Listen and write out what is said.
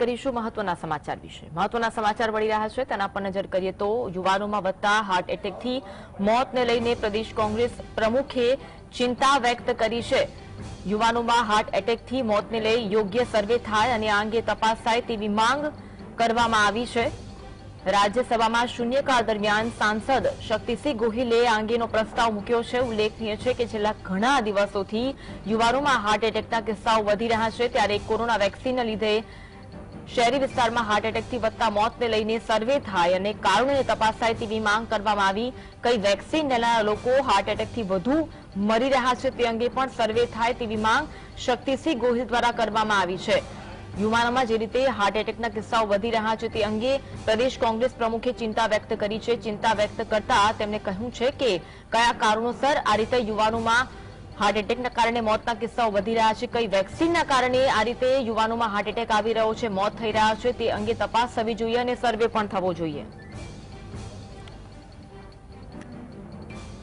કરીશું મહત્વના સમાચાર વિશે. મહત્વના સમાચાર મળી રહ્યા છે. તેના પર નજર કરીએ તો યુવાનોમાં વધતા હાર્ટ એટેકથી મોતને લઈને પ્રદેશ કોંગ્રેસ પ્રમુખે ચિંતા વ્યક્ત કરી છે. યુવાનોમાં હાર્ટ એટેકથી મોતને લઈ યોગ્ય સર્વે થાય અને આ અંગે તપાસ થાય તેવી માંગ કરવામાં આવી છે. રાજ્યસભામાં શૂન્યકાળ દરમિયાન સાંસદ શક્તિસિંહ ગોહિલે આ અંગેનો પ્રસ્તાવ મૂક્યો છે. ઉલ્લેખનીય છે કે છેલ્લા ઘણા દિવસોથી યુવાનોમાં હાર્ટ એટેકના કિસ્સાઓ વધી રહ્યા છે. ત્યારે કોરોના વેક્સિનના લીધે શહેરી વિસ્તારમાં હાર્ટ એટેકથી વધતા મોતને લઈને સર્વે થાય અને કારણોની તપાસ થાય તેવી માંગ કરવામાં આવી. કઈ વેક્સિન લેનારા લોકો હાર્ટ એટેકથી વધુ મરી રહ્યા છે તે અંગે પણ સર્વે થાય તેવી માંગ શક્તિસિંહ ગોહિલ દ્વારા કરવામાં આવી છે. યુવાનોમાં જે રીતે હાર્ટ એટેકના કિસ્સાઓ વધી રહ્યા છે તે અંગે પ્રદેશ કોંગ્રેસ પ્રમુખે ચિંતા વ્યક્ત કરી છે. ચિંતા વ્યક્ત કરતા તેમણે કહ્યું છે કે કયા કારણોસર આ રીતે યુવાનોમાં હાર્ટ એટેકના કારણે મોતના કિસ્સાઓ વધી રહ્યા છે. કઈ વેક્સિનના કારણે આ રીતે યુવાનોમાં હાર્ટ એટેક આવી રહ્યો છે? મોત થઈ રહ્યા છે. તે અંગે તપાસ થવી જોઈએ અને સર્વે પણ થવો જોઈએ.